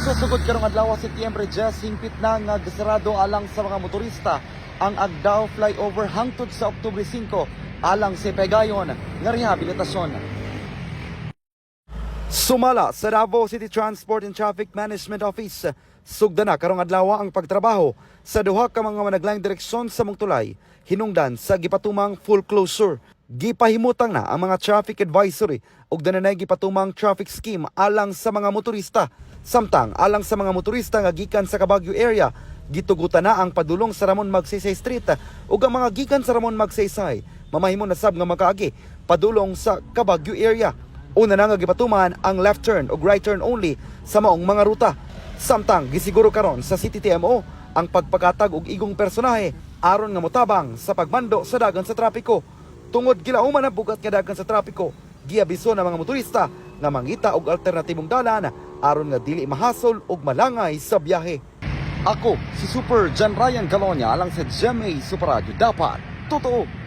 puso sugod karong adlaw Setyembre 10 hingpit na nga gasarado alang sa mga motorista ang Agdao flyover hangtod sa Oktubre 5 alang sa pegayon nga rehabilitasyon. Sumala sa Davao City Transport and Traffic Management Office sugda na karong adlaw ang pagtrabaho sa duha ka mga managlaing direksyon sa Mungtulay hinungdan sa gipatumang full closure. Gipahimutang na ang mga traffic advisory ug dananay gipatumang traffic scheme alang sa mga motorista. Samtang alang sa mga motorista nga gikan sa Kabagyo area, gitugutan na ang padulong sa Ramon Magsaysay Street ug ang mga gikan sa Ramon Magsaysay mamahimo na sab nga makaagi padulong sa Kabagyo area. Una na nga gipatuman ang left turn ug right turn only sa maong mga ruta. Samtang gisiguro karon sa City TMO ang pagpakatag og igong personahe aron nga motabang sa pagmando sa dagan sa trapiko. Tungod gilauman ang bugat nga sa trapiko, giabiso ng mga motorista nga mangita og alternatibong dalan aron nga dili mahasol og malangay sa biyahe. Ako si Super John Ryan Galonya alang sa GMA Super Radio dapat totoo